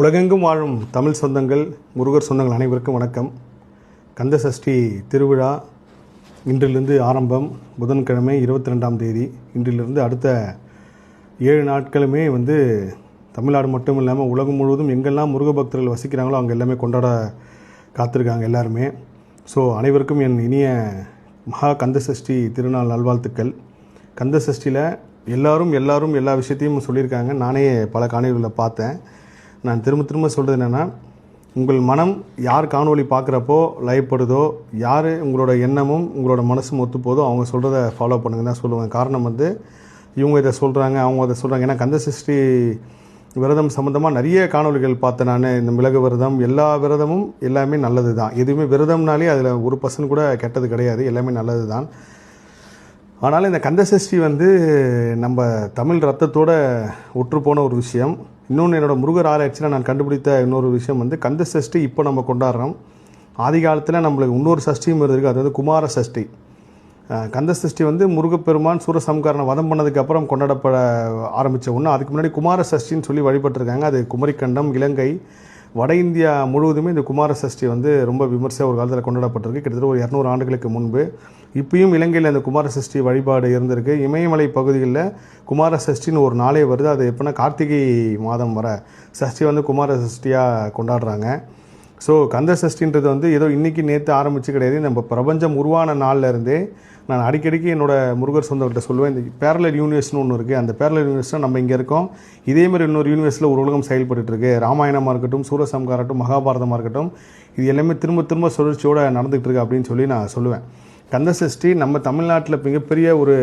உலகெங்கும் வாழும் தமிழ் சொந்தங்கள் முருகர் சொந்தங்கள் அனைவருக்கும் வணக்கம். கந்த சஷ்டி திருவிழா இன்றிலிருந்து ஆரம்பம். புதன்கிழமை இருபத்தி ரெண்டாம் தேதி. இன்றிலிருந்து அடுத்த ஏழு நாட்களுமே வந்து தமிழ்நாடு மட்டும் இல்லாமல் உலகம் முழுவதும் எங்கெல்லாம் முருக பக்தர்கள் வசிக்கிறாங்களோ அங்கே எல்லாமே கொண்டாட காத்திருக்காங்க எல்லாருமே. ஸோ அனைவருக்கும் என் இனிய மகா கந்த சஷ்டி திருநாள் நல்வாழ்த்துக்கள். கந்த சஷ்டியில் எல்லாரும் எல்லாரும் எல்லா விஷயத்தையும் சொல்லியிருக்காங்க. நானே பல காணொலிகளில் பார்த்தேன். நான் திரும்ப திரும்ப சொல்கிறது என்னென்னா உங்கள் மனம் யார் காணொளி பார்க்குறப்போ லயப்படுதோ யார் உங்களோட எண்ணமும் உங்களோட மனசும் ஒத்துப்போதோ அவங்க சொல்கிறத ஃபாலோ பண்ணுங்க. தான் சொல்லுவேன். காரணம் வந்து இவங்க இதை சொல்கிறாங்க அவங்க அதை சொல்கிறாங்க ஏன்னா கந்த சஷ்டி விரதம் சம்மந்தமாக நிறைய காணொளிகள் பார்த்தேன் நான். இந்த மிளகு விரதம் எல்லா விரதமும் எல்லாமே நல்லது தான் எதுவுமே விரதம்னாலே அதில் ஒரு பர்சன்ட் கூட கெட்டது கிடையாது. எல்லாமே நல்லது தான் ஆனாலும் இந்த கந்த சஷ்டி வந்து நம்ம தமிழ் ரத்தத்தோட ஒற்றுப்போன ஒரு விஷயம். இன்னொன்று என்னோட முருகர் ஆராய்ச்சியில் நான் கண்டுபிடித்த இன்னொரு விஷயம் வந்து கந்த சஷ்டி இப்போ நம்ம கொண்டாடுறோம். ஆதி காலத்தில் நம்மளுக்கு இன்னொரு சஷ்டியும் இருந்திருக்கு. அது வந்து குமார சஷ்டி. கந்த சஷ்டி வந்து முருகப்பெருமான் சூரசம்காரனை வதம் பண்ணதுக்கப்புறம் கொண்டாடப்பட ஆரம்பித்த ஒன்று அதுக்கு முன்னாடி குமார சஷ்டின்னு சொல்லி வழிபட்டிருக்காங்க. அது குமரிக்கண்டம் இலங்கை வட இந்தியா முழுவதுமே இந்த குமார சஷ்டி வந்து ரொம்ப விமர்சையாக ஒரு காலத்தில் கொண்டாடப்பட்டிருக்கு. கிட்டத்தட்ட ஒரு இரநூறு ஆண்டுகளுக்கு முன்பு. இப்பயும் இலங்கையில் அந்த குமார சஷ்டி வழிபாடு இருந்திருக்கு. இமயமலை பகுதிகளில் குமார சஷ்டின்னு ஒரு நாளே வருது. அது எப்படின்னா கார்த்திகை மாதம் வர சஷ்டி வந்து குமார சஷ்டியாக கொண்டாடுறாங்க. ஸோ கந்த சஷ்டின்றது வந்து ஏதோ இன்றைக்கி நேற்று ஆரம்பித்து கிடையாது. நம்ம பிரபஞ்சம் உருவான நாள்லேருந்தே நான் அடிக்கடிக்கு என்னோடய முருகர் சொந்தவர்கிட்ட சொல்லுவேன் இந்த பேரலர் யூனிவர்ஸ்னு ஒன்று இருக்குது அந்த பேரலர் யூனிவர்ஸ்னால் நம்ம இங்கே இருக்கோம். இதே மாதிரி இன்னொரு யூனிவர்ஸில் ஒரு உலகம் செயல்பட்டு இருக்கு. ராமாயணமாக இருக்கட்டும் சூரசம்காரட்டும் மகாபாரதமாக இருக்கட்டும் இது எல்லாமே திரும்ப திரும்ப சுழற்சியோடு நடந்துகிட்டு இருக்கு அப்படின்னு சொல்லி நான் சொல்லுவேன். கந்த சஷ்டி நம்ம தமிழ்நாட்டில் மிகப்பெரிய ஒரு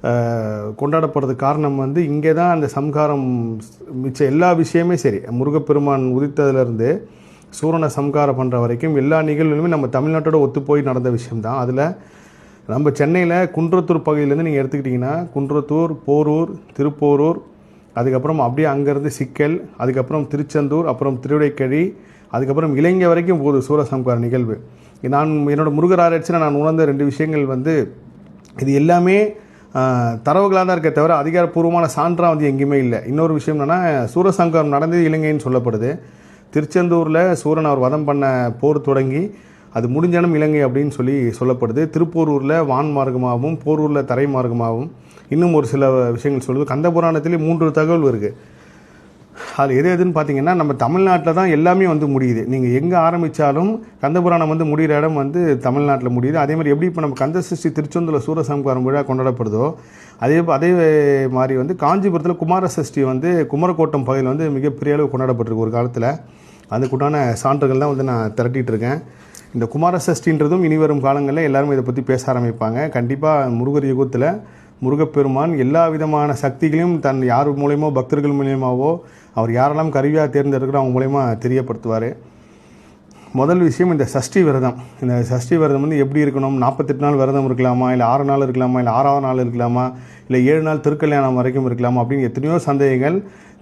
கொண்டாடப்படுறது கொண்டாடப்படுறதுக்கு காரணம் வந்து இங்கே தான் அந்த சம்காரம் மிச்ச எல்லா விஷயமே சரி. முருகப்பெருமான் உதித்ததுலேருந்து சூரனை சம்காரம் பண்ணுற வரைக்கும் எல்லா நிகழ்வுகளுமே நம்ம தமிழ்நாட்டோட ஒத்து போய் நடந்த விஷயம்தான். அதில் நம்ம சென்னையில் குன்றத்தூர் பகுதியிலேருந்து நீங்கள் எடுத்துக்கிட்டிங்கன்னா குன்றத்தூர் போரூர் திருப்போரூர் அதுக்கப்புறம் அப்படியே அங்கேருந்து சிக்கல் அதுக்கப்புறம் திருச்செந்தூர் அப்புறம் திருவிடைக்கழி அதுக்கப்புறம் இலங்கை வரைக்கும் போகுது சூரசம்கார நிகழ்வு. நான் என்னோடய முருகர் ஆராய்ச்சியில் நான் உணர்ந்த ரெண்டு விஷயங்கள் வந்து இது எல்லாமே தரவுகளாக தான் இருக்க தவிர அதிகாரப்பூர்வமான சான்றாக வந்து எங்கேயுமே இல்லை. இன்னொரு விஷயம் என்னென்னா சூரசம்காரம் நடந்தது இலங்கைன்னு சொல்லப்படுது. திருச்செந்தூரில் சூரன் அவர் வதம் பண்ண போர் தொடங்கி அது முடிஞ்சனம் இலங்கை அப்படின்னு சொல்லி சொல்லப்படுது. திருப்போரூரில் வான் மார்க்கமாகவும் போரூரில் தரை மார்க்கமாகவும் இன்னும் ஒரு சில விஷயங்கள் சொல்லுது. கந்த புராணத்திலே மூன்று தகவல் இருக்குது அது எது எதுன்னு பார்த்தீங்கன்னா நம்ம தமிழ்நாட்டில் தான் எல்லாமே வந்து முடியுது. நீங்கள் எங்கே ஆரம்பித்தாலும் கந்தபுராணம் வந்து முடிகிற இடம் வந்து தமிழ்நாட்டில் முடியுது. அதே மாதிரி எப்படி இப்போ நம்ம கந்த சஷ்டி திருச்செந்தூரில் சூரசம்காரம் விழா கொண்டாடப்படுதோ அதே அதே மாதிரி வந்து காஞ்சிபுரத்தில் குமார சஷ்டி வந்து குமரக்கோட்டம் பகுதியில் வந்து மிகப்பெரிய அளவு கொண்டாடப்பட்டிருக்கு ஒரு காலத்தில். அதுக்குண்டான சான்றுகள் தான் வந்து நான் திரட்டிகிட்டு இருக்கேன். இந்த குமார சஷ்டின்றதும் இனி வரும் காலங்களில் எல்லாரும் இதை பற்றி பேச ஆரம்பிப்பாங்க. கண்டிப்பாக முருகர் யுகத்தில் முருகப்பெருமான் எல்லா விதமான சக்திகளையும் தன் யார் மூலயமோ பக்தர்கள் மூலியமாவோ அவர் யாரெல்லாம் கருவியாக தேர்ந்தெடுக்கிறோ அவங்க மூலயமா தெரியப்படுத்துவார். முதல் விஷயம் இந்த சஷ்டி விரதம். இந்த சஷ்டி விரதம் வந்து எப்படி இருக்கணும்? நாற்பத்தெட்டு நாள் விரதம் இருக்கலாமா? இல்லை ஆறு நாள் இருக்கலாமா? இல்லை ஆறாவது நாள் இருக்கலாமா? இல்லை ஏழு நாள் திருக்கல்யாணம் வரைக்கும் இருக்கலாமா? அப்படின்னு எத்தனையோ சந்தேகங்கள்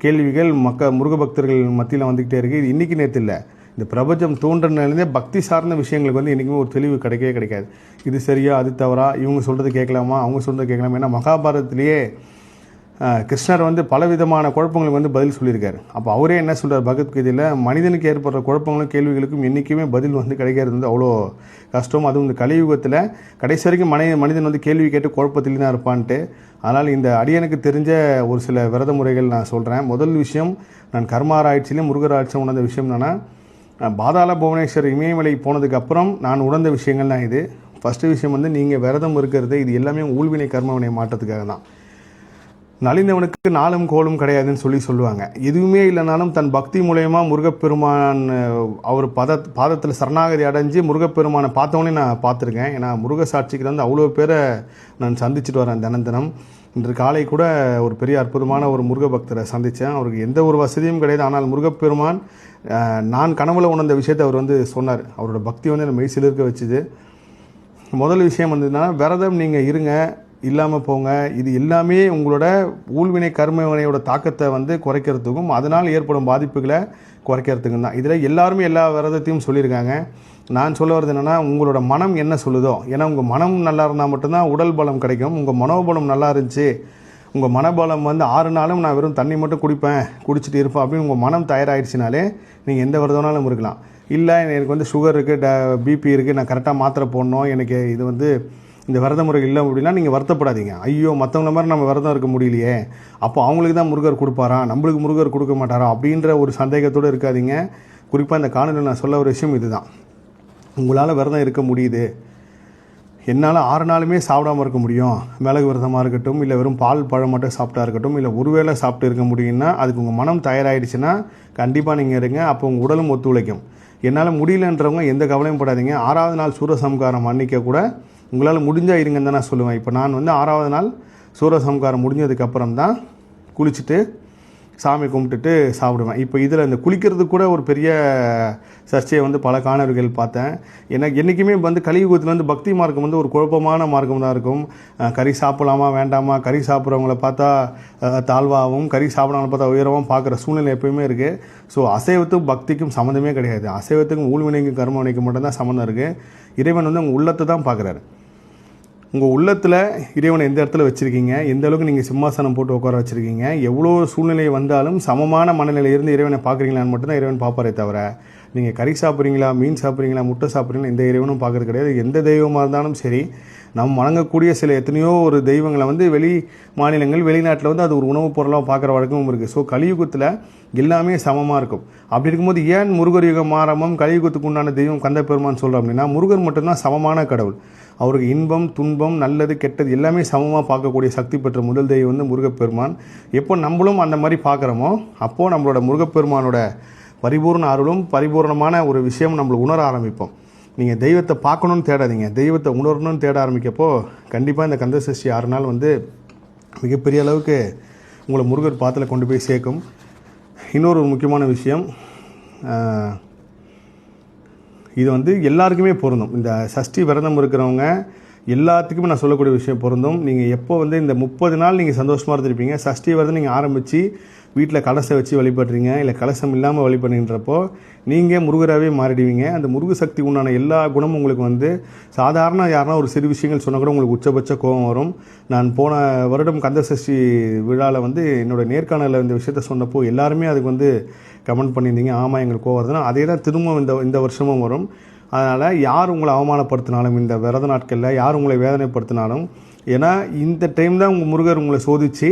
கேள்விகள் மக்க முருக பக்தர்கள் மத்தியில் வந்துக்கிட்டே இருக்குது இது இன்றைக்கி நேற்று இல்லை. இந்த பிரபஞ்சம் தோன்றதுலேருந்தே பக்தி சார்ந்த விஷயங்களுக்கு வந்து என்றைக்குமே ஒரு தெளிவு கிடைக்கவே கிடைக்காது. இது சரியா அது தவறா இவங்க சொல்கிறது கேட்கலாமா அவங்க சொல்கிறது கேட்கலாமா ஏன்னா மகாபாரதத்திலேயே கிருஷ்ணர் வந்து பலவிதமான குழப்பங்களுக்கு வந்து பதில் சொல்லியிருக்காரு. அப்போ அவரே என்ன சொல்கிறார் பகவத்கீதையில்? மனிதனுக்கு ஏற்படுற குழப்பங்களும் கேள்விகளுக்கும் என்றைக்குமே பதில் வந்து கிடைக்கிறது வந்து அவ்வளோ கஷ்டம். அதுவும் இந்த கலியுகத்தில் கடைசி வரைக்கும் மனித மனிதன் வந்து கேள்வி கேட்டு குழப்பத்திலே தான் இருப்பான்ட்டு. அதனால் இந்த அடியனுக்கு தெரிஞ்ச ஒரு சில விரத முறைகள் நான் சொல்கிறேன் முதல் விஷயம் நான் கர்மாராய்ச்சியிலையும் முருகராட்சியும் உணர்ந்த விஷயம் என்னென்னா நான் பாதாள புவனேஸ்வர் இமயமலைக்கு போனதுக்கு அப்புறம் நான் உணர்ந்த விஷயங்கள் தான் இது. ஃபஸ்ட்டு விஷயம் வந்து நீங்கள் விரதம் இருக்கிறது இது எல்லாமே ஊழ்வினை கர்மவினை மாற்றத்துக்காக தான். நலிந்தவனுக்கு நாளும் கோலும் கிடையாதுன்னு சொல்லி சொல்லுவாங்க. எதுவுமே இல்லைனாலும் தன் பக்தி மூலயமா முருகப்பெருமான் அவர் பத பாதத்தில் சரணாகதி அடைஞ்சு முருகப்பெருமானை பார்த்தவொடனே நான் பார்த்துருக்கேன். ஏன்னா முருக சாட்சிக்கு வந்து அவ்வளோ பேரை நான் சந்திச்சுட்டு வரேன் தினம் தினம். இன்று காலை கூட ஒரு பெரிய அற்புதமான ஒரு முருக பக்தரை சந்தித்தேன் அவருக்கு எந்த ஒரு வசதியும் கிடையாது. ஆனால் முருகப்பெருமான் நான் கனவுல உணர்ந்த விஷயத்தை அவர் வந்து சொன்னார். அவரோட பக்தி வந்து என்னை மெய்சில் இருக்க வச்சுது. முதல் விஷயம் வந்ததுன்னா விரதம் நீங்கள் இருங்க இல்லாமல் போங்க. இது எல்லாமே உங்களோட ஊழ்வினை கர்மவினையோட தாக்கத்தை வந்து குறைக்கிறதுக்கும் அதனால் ஏற்படும் பாதிப்புகளை குறைக்கிறதுக்கும் தான். இதில் எல்லாருமே எல்லா விரதத்தையும் சொல்லியிருக்காங்க. நான் சொல்ல வர்றது என்னென்னா உங்களோட மனம் என்ன சொல்லுதோ ஏன்னா உங்கள் மனம் நல்லா இருந்தால் மட்டும்தான் உடல் பலம் கிடைக்கும். உங்கள் மனோபலம் நல்லா இருந்துச்சு. உங்கள் மனபலம் வந்து ஆறு நாளும் நான் வெறும் தண்ணி மட்டும் குடிப்பேன் குடிச்சிட்டு இருப்பேன் அப்படின்னு உங்கள் மனம் தயாராகிடுச்சினாலே நீங்கள் எந்த விரதம்னாலும் இருக்கலாம். இல்லை எனக்கு வந்து சுகர் இருக்குது ட பிபி இருக்குது நான் கரெக்டாக மாத்திரை போடணும் எனக்கு இது வந்து இந்த விரத முறை இல்லை அப்படின்னா நீங்கள் வருத்தப்படாதீங்க. ஐயோ மற்றவங்கள மாதிரி நம்ம விரதம் இருக்க முடியலையே. அப்போ அவங்களுக்கு தான் முருகர் கொடுப்பாரா? நம்மளுக்கு முருகர் கொடுக்க மாட்டாரா? அப்படின்ற ஒரு சந்தேகத்தோடு இருக்காதீங்க. குறிப்பாக இந்த காணொலியில் நான் சொல்ல ஒரு விஷயம் இதுதான். உங்களால் விரதம் இருக்க முடியுது. என்னால் ஆறு நாளுமே சாப்பிடாம இருக்க முடியும். மிளகு விரதமாக இருக்கட்டும் இல்லை வெறும் பால் பழம் மட்டும் சாப்பிட்டா இருக்கட்டும் இல்லை ஒருவேளை சாப்பிட்டு இருக்க முடியும்னா அதுக்கு உங்கள் மனம் தயாராகிடுச்சுன்னா கண்டிப்பாக நீங்கள் இருங்க அப்போ உங்கள் உடலும் ஒத்துழைக்கும். என்னால் முடியலன்றவங்க எந்த கவலையும் படாதீங்க. ஆறாவது நாள் சூரசம்காரம் அன்னிக்க கூட உங்களால் முடிஞ்சால் இருங்கன்னு தான் நான் சொல்லுவேன். இப்போ நான் வந்து ஆறாவது நாள் சூரசம்காரம் முடிஞ்சதுக்கப்புறம் தான் குளிச்சுட்டு சாமி கும்பிட்டுட்டு சாப்பிடுவேன். இப்போ இதில் இந்த குளிக்கிறது கூட ஒரு பெரிய சர்ச்சையை வந்து பல காணவர்கள் பார்த்தேன். எனக்கு என்றைக்குமே வந்து கலியுகத்தில் வந்து பக்தி மார்க்கம் வந்து ஒரு குழப்பமான மார்க்கம் தான் இருக்கும். கறி சாப்பிடலாமா வேண்டாமா? கறி சாப்பிட்றவங்கள பார்த்தா தாழ்வாகவும் கறி சாப்பிடாம பார்த்தா உயரவும் பார்க்குற சூழ்நிலை எப்பயுமே இருக்குது ஸோ அசைவத்துக்கும் பக்திக்கும் சம்மந்தமே கிடையாது. அசைவத்துக்கும் ஊழ்வினைக்கும் கர்மவினைக்கும் மட்டும்தான் சம்மந்தம் இருக்குது இறைவன் வந்து உங்கள் உள்ளத்தை தான் பார்க்குறாரு. உங்கள் உள்ளத்தில் இறைவனை எந்த இடத்துல வச்சுருக்கீங்க? எந்த அளவுக்கு நீங்கள் சிம்மாசனம் போட்டு உட்கார வச்சுருக்கீங்க? எவ்வளோ சூழ்நிலை வந்தாலும் சமமான மனநிலையில இருந்து இறைவனை பார்க்குறீங்களான்னு மட்டும்தான் இறைவன் பார்ப்பாரே தவிர நீங்கள் கறி சாப்பிட்றீங்களா மீன் சாப்பிட்றீங்களா முட்டை சாப்பிட்றீங்களா எந்த இறைவனும் பார்க்குறது கிடையாது. எந்த தெய்வமாக இருந்தாலும் சரி நம் வணங்கக்கூடிய சில எத்தனையோ ஒரு தெய்வங்களை வந்து வெளி மாநிலங்கள் வெளிநாட்டில் வந்து அது ஒரு உணவுப் பொருளாக பார்க்குற வழக்கமும் இருக்குது ஸோ கலியுகத்தில் எல்லாமே சமமாக இருக்கும். அப்படி இருக்கும்போது ஏன் முருகர் யுகம் மாறாமம் கலியுகத்துக்கு உண்டான தெய்வம் கந்த பெருமான் சொல்கிறோம் அப்படின்னா முருகர் மட்டும்தான் சமமான கடவுள். அவருக்கு இன்பம் துன்பம் நல்லது கெட்டது எல்லாமே சமமாக பார்க்கக்கூடிய சக்தி பெற்ற முதல் தெய்வம் வந்து முருகப்பெருமான். எப்போ நம்மளும் அந்த மாதிரி பார்க்குறோமோ அப்போது நம்மளோட முருகப்பெருமானோட பரிபூர்ண அருளும் பரிபூர்ணமான ஒரு விஷயம் நம்மளை உணர ஆரம்பிப்போம். நீங்கள் தெய்வத்தை பார்க்கணுன்னு தேடாதீங்க. தெய்வத்தை உணரணும்னு தேட ஆரம்பிக்கப்போ கண்டிப்பாக இந்த கந்தசஷ்டி ஆறு நாள் வந்து மிகப்பெரிய அளவுக்கு உங்களை முருகர் பாத்தில் கொண்டு போய் சேர்க்கும். இன்னொரு முக்கியமான விஷயம் இது வந்து எல்லாருக்குமே பொருந்தும். இந்த சஷ்டி விரதம் இருக்கிறவங்க எல்லாத்துக்குமே நான் சொல்லக்கூடிய விஷயம் பொருந்தும். நீங்கள் எப்போ வந்து இந்த முப்பது நாள் நீங்கள் சந்தோஷமாக இருந்திருப்பீங்க சஷ்டி வரது நீங்கள் ஆரம்பித்து வீட்டில் கலசை வச்சு வழிபடுறீங்க இல்லை கலசம் இல்லாமல் வழிபடுறப்போ நீங்கள் முருகராகவே மாறிடுவீங்க. அந்த முருக சக்தி உண்டான எல்லா குணமும் உங்களுக்கு வந்து சாதாரண யாருன்னா ஒரு சிறு விஷயங்கள் சொன்னால் கூட உங்களுக்கு உச்சபட்ச கோபம் வரும். நான் போன வருடம் கந்த சஷ்டி விழாவில் வந்து என்னோட நேர்காணலில் இந்த விஷயத்த சொன்னப்போ எல்லாருமே அதுக்கு வந்து கமெண்ட் பண்ணியிருந்தீங்க. ஆமாம் எங்களுக்கு கோவம் வருதுன்னா அதே தான் திரும்பவும் இந்த இந்த வருஷமும் வரும். அதனால் யார் உங்களை அவமானப்படுத்தினாலும் இந்த விரத நாட்களில் யார் உங்களை வேதனைப்படுத்தினாலும் ஏன்னா இந்த டைம் தான் உங்கள் முருகர் உங்களை சோதித்து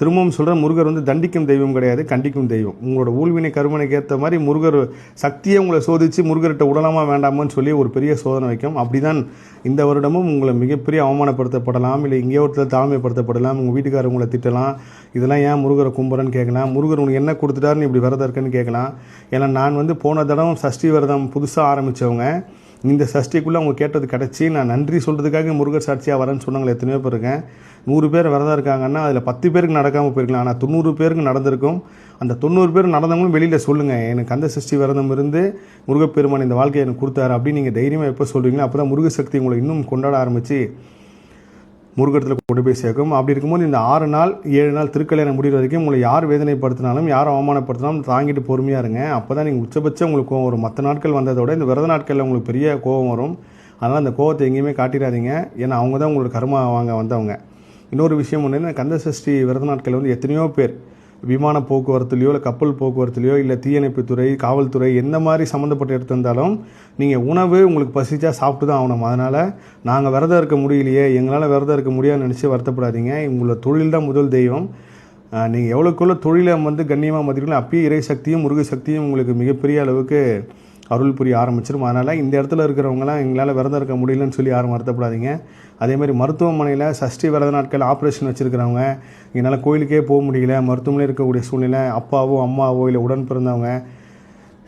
திரும்பவும் சொல்கிறேன் முருகர் வந்து தண்டிக்கும் தெய்வம் கிடையாது கண்டிக்கும் தெய்வம். உங்களோட ஊழ்வினை கருமனைக்கு ஏற்ற மாதிரி முருகர் சக்தியை உங்களை சோதித்து முருகர்கிட்ட உடலாமா வேண்டாமான்னு சொல்லி ஒரு பெரிய சோதனை வைக்கும். அப்படிதான் இந்த வருடமும் உங்களை மிகப்பெரிய அவமானப்படுத்தப்படலாம் இல்லை எங்கேயோ ஒருத்தர் தாழ்மைப்படுத்தப்படலாம் உங்கள் வீட்டுக்காரர் உங்களை திட்டலாம். இதெல்லாம் ஏன் முருகரை கும்புறன்னு கேட்கலாம்? முருகர் உனக்கு என்ன கொடுத்துட்டாருன்னு இப்படி விரதம் இருக்குன்னு கேட்கலாம். ஏன்னா நான் வந்து போன தடவை சஷ்டி விரதம் புதுசாக ஆரம்பித்தவங்க இந்த சஷ்டிக்குள்ளே அவங்க கேட்டது கிடச்சி நான் நன்றி சொல்கிறதுக்காக முருகர் சாட்சியாக வரேன்னு சொன்னாங்களே எத்தனையோ பேர் இருக்கேன். நூறு பேர் விரதம் இருக்காங்கன்னா அதில் பத்து பேருக்கு நடக்காமல் போயிருக்கலாம். ஆனால் தொண்ணூறு பேருக்கு நடந்திருக்கும். அந்த தொண்ணூறு பேர் நடந்தவங்களும் வெளியில் சொல்லுங்கள் எனக்கு அந்த சஷ்டி விரதம் இருந்து முருகப்பெருமான் இந்த வாழ்க்கையை எனக்கு கொடுத்தாரு அப்படின்னு நீங்கள் தைரியமாக எப்போ சொல்கிறீங்களோ அப்போ தான் முருக சக்தி உங்களை இன்னும் கொண்டாட ஆரம்பித்து முருகத்தில் கொண்டு போய் சேர்க்கும். அப்படி இருக்கும்போது இந்த ஆறு நாள் ஏழு நாள் திருக்கல்யாணம் முடிகிற வரைக்கும் உங்களை யார் வேதனைப்படுத்தினாலும் யார் அவமானப்படுத்தினாலும் தாங்கிட்டு பொறுமையாக இருங்க. அப்போ தான் நீங்கள் உச்சபட்சம் உங்களுக்கு கோவம் வரும். மற்ற நாட்கள் வந்ததை விட இந்த விரத நாட்களில் உங்களுக்கு பெரிய கோவம் வரும். அதனால் அந்த கோவத்தை எங்கேயுமே காட்டிடாதீங்க. ஏன்னா அவங்க தான் உங்களோட கர்மா வாங்க வந்தவங்க. இன்னொரு விஷயம் ஒன்று கந்த சஷ்டி விரத நாட்களில் வந்து எத்தனையோ பேர் விமான போக்குவரத்துலையோ இல்லை கப்பல் போக்குவரத்துலையோ இல்லை தீயணைப்புத்துறை காவல்துறை எந்த மாதிரி சம்மந்தப்பட்ட இடத்துல இருந்தாலும் நீங்கள் உணவு உங்களுக்கு பசிச்சா சாப்பிட்டு தான் ஆகணும். அதனால் நாங்கள் விரதம் இருக்க முடியலையே எங்களால் விரதம் இருக்க முடியாதுன்னு நினச்சி வருத்தப்படாதீங்க. உங்களோட தொழில் தான் முதல் தெய்வம். நீங்கள் எவ்வளோக்குள்ள தொழிலை வந்து கண்ணியமாக மதிக்கிறீங்களோ அப்பயே இறை சக்தியும் முருக சக்தியும் உங்களுக்கு மிகப்பெரிய அளவுக்கு அருள் புரிய ஆரம்பிச்சிடும் அதனால் இந்த இடத்துல இருக்கிறவங்களாம் எங்களால் விரதம் இருக்க முடியலன்னு சொல்லி யாரும் வருத்தப்படாதீங்க. அதேமாதிரி மருத்துவமனையில் சஷ்டி விரத நாட்கள் ஆப்ரேஷன் வச்சுருக்கிறவங்க என்னால் கோயிலுக்கே போக முடியல மருத்துவமனையில் இருக்கக்கூடிய சூழ்நிலை அப்பாவோ அம்மாவோ இல்லை உடன் பிறந்தவங்க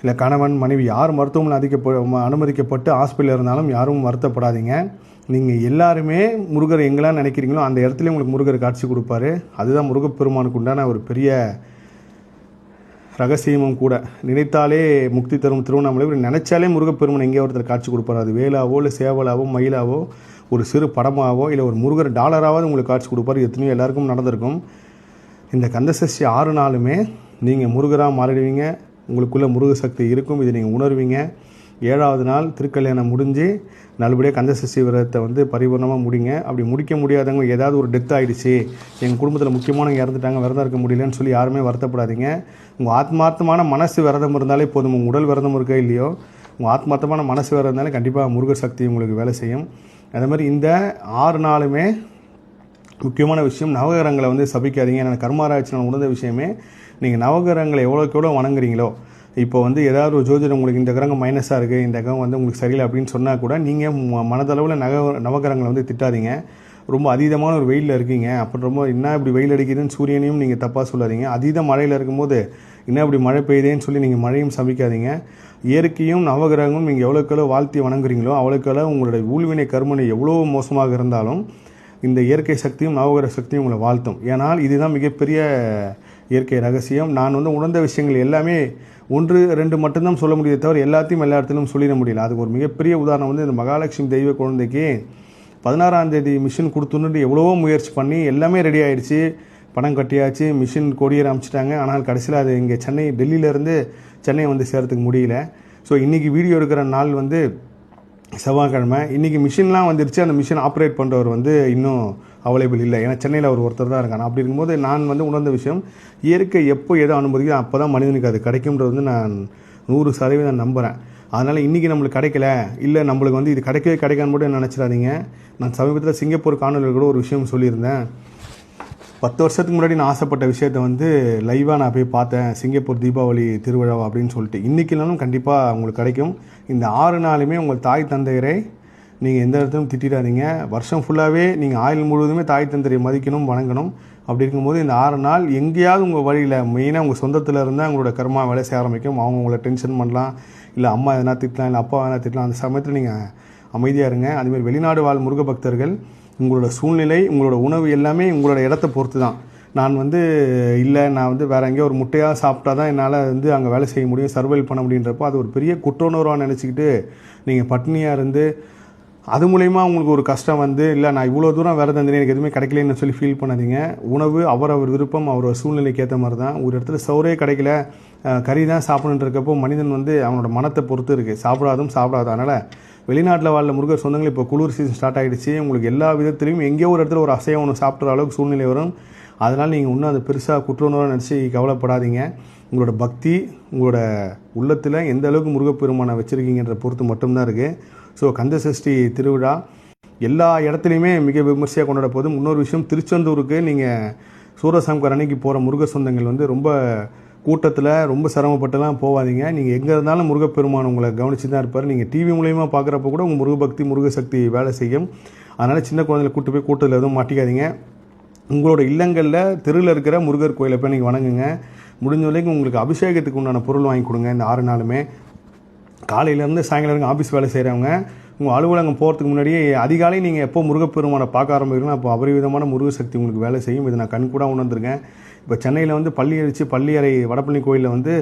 இல்லை கணவன் மனைவி யார் மருத்துவமனை அதிக அனுமதிக்கப்பட்டு ஹாஸ்பிட்டலில் இருந்தாலும் யாரும் வருத்தப்படாதீங்க. நீங்கள் எல்லாருமே முருகர் எங்கெல்லாம் நினைக்கிறீங்களோ அந்த இடத்துல உங்களுக்கு முருகர் காட்சி கொடுப்பாரு. அதுதான் முருகப்பெருமானுக்கு உண்டான ஒரு பெரிய ரகசியமும் கூட. நினைத்தாலே முக்தி தரும் திருவண்ணாமலை. இப்படி நினைச்சாலே முருகப்பெருமன் எங்கேயோ ஒருத்தர் காட்சி கொடுப்பாரு? அது வேலாவோ இல்லை சேவலாவோ மயிலாவோ ஒரு சிறு படமாவோ இல்லை ஒரு முருகர் டாலராவது உங்களுக்கு காட்சி கொடுப்பாரு. எத்தனையோ எல்லாருக்கும் நடந்திருக்கும். இந்த கந்தசஷ்டி ஆறு நாளுமே நீங்கள் முருகராக மாறிடுவீங்க. உங்களுக்குள்ளே முருக சக்தி இருக்கும். இதை நீங்கள் உணர்வீங்க. ஏழாவது நாள் திருக்கல்யாணம் முடிஞ்சு நல்லபடியாக கந்தசஷ்டி விரதத்தை வந்து பரிபூர்ணமாக முடிங்க. அப்படி முடிக்க முடியாதவங்க ஏதாவது ஒரு டெத் ஆகிடுச்சு எங்கள் குடும்பத்தில் முக்கியமானவங்க இறந்துட்டாங்க விரதம் இருக்க முடியலன்னு சொல்லி யாருமே வருத்தப்படாதீங்க. உங்கள் ஆத்மார்த்தமான மனசு விரதம் இருந்தாலே போதும். உங்கள் உடல் விரதம் இருக்கோ இல்லையோ உங்கள் ஆத்மார்த்தமான மனசு விரதம் இருந்தாலே கண்டிப்பாக முருகர் சக்தி உங்களுக்கு வேலை செய்யும். அதே மாதிரி இந்த ஆறு நாளுமே முக்கியமான விஷயம் நவகிரகங்களை வந்து சபிக்காதீங்க. ஏன்னா கர்மாராய்ச்சி நான் உணர்ந்த விஷயமே நீங்கள் நவகிரகங்களை எவ்வளோக்கு எவ்வளோ வணங்குறீங்களோ இப்போ வந்து ஏதாவது ஒரு ஜோதிடம் உங்களுக்கு இந்த கிரகம் மைனஸாக இருக்குது இந்த கிரகம் வந்து உங்களுக்கு சரியில்லை அப்படின்னு சொன்னால் கூட நீங்கள் மனதளவில் நக நவகிரகங்களை வந்து திட்டாதீங்க. ரொம்ப அதீதமான ஒரு வெயிலில் இருக்கீங்க. அப்புறம் ரொம்ப என்ன இப்படி வெயில் அடிக்குதுன்னு சூரியனையும் நீங்கள் தப்பாக சொல்லாதீங்க. அதீத மழையில் இருக்கும்போது என்ன இப்படி மழை பெய்யுதேன்னு சொல்லி நீங்கள் மழையும் சமைக்காதீங்க. இயற்கையும் நவகிரகமும் நீங்கள் எவ்வளோக்கு எவ்வளோ வாழ்த்தி வணங்குறீங்களோ அவ்வளோக்கு எவ்வளோ உங்களுடைய ஊழ்வினை கர்மனை எவ்வளோ மோசமாக இருந்தாலும் இந்த இயற்கை சக்தியும் நவகிரக சக்தியும் உங்களை வாழ்த்தும். ஏனால் இதுதான் மிகப்பெரிய இயற்கை ரகசியம். நான் வந்து உணர்ந்த விஷயங்கள் எல்லாமே ஒன்று ரெண்டு மட்டும்தான் சொல்ல முடியுதே தவிர எல்லாத்தையும் எல்லா இடத்துலையும் சொல்லிட முடியல. அதுக்கு ஒரு மிகப்பெரிய உதாரணம் வந்து இந்த மகாலட்சுமி தெய்வ குழந்தைக்கு பதினாறாம் தேதி மிஷின் கொடுத்துன்னு எவ்வளவோ முயற்சி பண்ணி எல்லாமே ரெடி ஆயிடுச்சு. பணம் கட்டியாச்சு மிஷின் கொடியேற அமைச்சிட்டாங்க ஆனால் கடைசியில் அது இங்கே சென்னை டெல்லியிலேருந்து சென்னை வந்து சேர்றதுக்கு முடியல. ஸோ இன்றைக்கி வீடியோ எடுக்கிற நாள் வந்து செவ்வாய்க்கிழமை. இன்றைக்கி மிஷின்லாம் வந்துருச்சு. அந்த மிஷின் ஆப்ரேட் பண்ணுறவர் வந்து இன்னும் அவைலபிள் இல்லை. ஏன்னா சென்னையில் அவர் ஒருத்தர் தான் இருக்காங்க அப்படி இருக்கும்போது நான் வந்து உணர்ந்த விஷயம் இயற்கை எப்போ எதை அனுமதிக்குதோ அப்போ தான் மனிதனுக்கு அது கிடைக்கும்ன்றது வந்து நான் நூறு சதவீதம் நம்புகிறேன் அதனால் இன்றைக்கி நம்மளுக்கு கிடைக்கல. இல்லை நம்மளுக்கு வந்து இது கிடைக்கவே கிடைக்கான்னு மட்டும் நினச்சிடாதீங்க. நான் சமீபத்தில் சிங்கப்பூர் காணொலியில் கூட ஒரு விஷயம் சொல்லியிருந்தேன். பத்து வருஷத்துக்கு முன்னாடி நான் ஆசைப்பட்ட விஷயத்த வந்து லைவாக நான் போய் பார்த்தேன். சிங்கப்பூர் தீபாவளி திருவிழா அப்படின்னு சொல்லிட்டு. இன்றைக்கினாலும் கண்டிப்பாக உங்களுக்கு கிடைக்கும். இந்த ஆறு நாளுமே உங்கள் தாய் தந்தையரை நீங்கள் எந்த இடத்துலையும் திட்டிடாதீங்க. வருஷம் ஃபுல்லாகவே நீங்கள் ஆயுள் முழுவதுமே தாய் தந்தையை மதிக்கணும் வணங்கணும். அப்படி இருக்கும்போது இந்த ஆறு நாள் எங்கேயாவது உங்கள் வழியில் மெயினாக உங்கள் சொந்தத்தில் இருந்தால் உங்களோட கர்மா வேலை செய்ய ஆரம்பிக்கும். அவங்க உங்களை டென்ஷன் பண்ணலாம். இல்லை அம்மா எதனா திட்டலாம் இல்லை அப்பா எதனா திட்டலாம். அந்த சமயத்தில் நீங்கள் அமைதியாக இருங்க. அதுமாதிரி வெளிநாடு வாழ் முருக பக்தர்கள் உங்களோட சூழ்நிலை உங்களோட உணவு எல்லாமே உங்களோட இடத்த பொறுத்து தான் நான் வந்து இல்லை நான் வந்து வேற எங்கேயோ ஒரு முட்டையாக சாப்பிட்டா தான் என்னால் வந்து அங்கே வேலை செய்ய முடியும். சர்வைவ் பண்ண முடியுன்றப்போ அது ஒரு பெரிய குற்றோணர்வாக நினச்சிக்கிட்டு நீங்கள் பட்னியாக இருந்து அது மூலயமா உங்களுக்கு ஒரு கஷ்டம் வந்து இல்லை நான் இவ்வளோ தூரம் வேறு தந்தேன் எனக்கு எதுவுமே கிடைக்கலன்னு சொல்லி ஃபீல் பண்ணாதீங்க. உணவு அவர் அவர் விருப்பம் அவரோட சூழ்நிலைக்கு ஏற்ற மாதிரி தான். ஒரு இடத்துல சௌரே கிடைக்கல கறி தான் சாப்பிடணுன்றக்கப்போ மனிதன் வந்து அவனோட மனத்தை பொறுத்து இருக்குது சாப்பிடாதும் சாப்பிடாது. அதனால் வெளிநாட்டில் வாழ்ல முருகர் சொந்தங்கள் இப்போ குளிர் சீசன் ஸ்டார்ட் ஆகிடுச்சு உங்களுக்கு எல்லா விதத்துலையும் எங்கேயோ ஒரு இடத்துல ஒரு அசையம் ஒன்று சாப்பிட்ற அளவுக்கு சூழ்நிலை வரும். அதனால் நீங்கள் இன்னும் அதை பெருசாக குற்றுணர்வாக நினச்சி கவலைப்படாதீங்க. உங்களோட பக்தி உங்களோட உள்ளத்தில் எந்த அளவுக்கு முருகப்பெருமானை வச்சுருக்கீங்கன்ற பொறுத்து மட்டும்தான் இருக்குது ஸோ கந்தசஷ்டி திருவிழா எல்லா இடத்துலையுமே மிக விமர்சையாக கொண்டாட போதும் இன்னொரு விஷயம் திருச்செந்தூருக்கு நீங்கள் சூரசம்கர் அன்னைக்கு போகிற முருக சொந்தங்கள் வந்து ரொம்ப கூட்டத்தில் ரொம்ப சிரமப்பட்டுலாம் போகாதீங்க நீங்கள் எங்கே இருந்தாலும் முருகப்பெருமான் உங்களை கவனிச்சு தான் இருப்பார். நீங்கள் டிவி மூலயமா பார்க்குறப்ப கூட உங்கள் முருகபக்தி முருகசக்தி வேலை செய்யும். அதனால் சின்ன குழந்தைகளை கூட்டு போய் கூட்டத்தில் எதுவும் மாட்டிக்காதீங்க. உங்களோட இல்லங்களில் தெருவில் இருக்கிற முருகர் கோயிலை போய் நீங்கள் வணங்குங்க. முடிஞ்ச வரைக்கும் உங்களுக்கு அபிஷேகத்துக்கு உண்டான பொருள் வாங்கி கொடுங்க. இந்த ஆறு நாளுமே காலையிலேருந்து சாயங்காலம் வரைக்கும் ஆஃபீஸ் வேலை செய்கிறவங்க உங்கள் அலுவலகம் போகிறதுக்கு முன்னாடியே அதிகாலை நீங்கள் எப்போ முருகப்பெருமானை பார்க்க ஆரம்பிக்கணும் அப்போ அபரிவிதமான முருக சக்தி உங்களுக்கு வேலை செய்யும். இது நான் கண் கூட உணர்ந்திருக்கேன். இப்போ சென்னையில் வந்து பள்ளி அடித்து பள்ளியறை வடபழனி கோயிலில் வந்து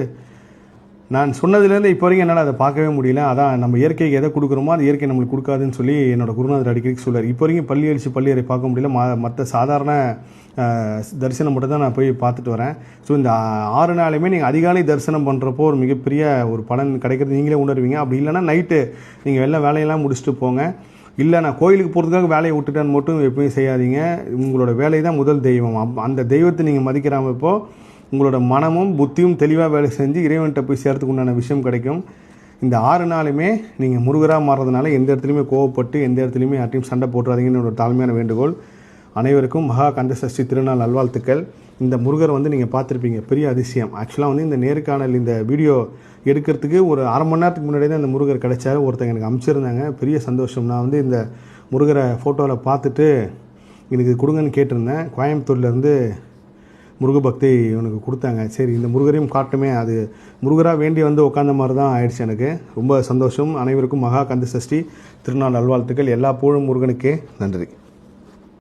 நான் சொன்னதுலேருந்து இப்போ வரைக்கும் என்னால் அதை பார்க்கவே முடியல. அதான் நம்ம இயற்கைக்கு எதை கொடுக்குறோமோ அது இயற்கை நம்மளுக்கு கொடுக்காதுன்னு சொல்லி என்னோட குருநாதர் அடிக்கடி சொல்லுவார் இப்போ வரைக்கும் பள்ளி அழிச்சு பள்ளியறை பார்க்க முடியல. ம மற்ற சாதாரண தரிசனம் மட்டும் தான் நான் போய் பார்த்துட்டு வரேன். ஸோ இந்த ஆறு நாளையுமே நீங்கள் அதிகாலை தரிசனம் பண்ணுறப்போ ஒரு மிகப்பெரிய ஒரு பலன் கிடைக்கிறது நீங்களே உணர்வீங்க. அப்படி இல்லைன்னா நைட்டு நீங்கள் வெளில வேலையெல்லாம் முடிச்சுட்டு போங்க. இல்லை நான் கோயிலுக்கு போகிறதுக்காக வேலையை விட்டுட்டேன்னு மட்டும் எப்பயும் செய்யாதீங்க. உங்களோட வேலை தான் முதல் தெய்வம். அந்த தெய்வத்தை நீங்கள் மதிக்கிறாம இப்போது உங்களோட மனமும் புத்தியும் தெளிவாக வேலை செஞ்சு இறைவன்கிட்ட போய் சேர்த்துக்கு உண்டான விஷயம் கிடைக்கும். இந்த ஆறு நாளுமே நீங்கள் முருகராக மாறுறதுனால எந்த இடத்துலையுமே கோவப்பட்டு எந்த இடத்துலையுமே யார்ட்டையும் சண்டை போட்டுறாதீங்கன்னு ஒரு தாழ்மையான வேண்டுகோள். அனைவருக்கும் மகா கந்தசஷ்டி திருநாள் நல்வாழ்த்துக்கள். இந்த முருகர் வந்து நீங்கள் பார்த்துருப்பீங்க. பெரிய அதிசயம். ஆக்சுவலாக வந்து இந்த நேர்காணல் இந்த வீடியோ எடுக்கிறதுக்கு ஒரு அரை மணி நேரத்துக்கு முன்னாடியே தான் இந்த முருகர் கிடைச்சாரு. ஒருத்தங்க எனக்கு அமைச்சிருந்தாங்க. பெரிய சந்தோஷம். நான் வந்து இந்த முருகரை ஃபோட்டோவில் பார்த்துட்டு எனக்கு கொடுங்கன்னு கேட்டிருந்தேன். கோயம்புத்தூர்லேருந்து முருகபக்தி இவனுக்கு கொடுத்தாங்க. சரி இந்த முருகரையும் காட்டுமே. அது முருகராக வேண்டி வந்து உட்காந்த மாதிரி தான் ஆயிடுச்சு எனக்கு. ரொம்ப சந்தோஷம். அனைவருக்கும் மகா கந்த சஷ்டி. திருநாள் நல்வாழ்த்துக்கள். எல்லா புகழும் முருகனுக்கே. நன்றி.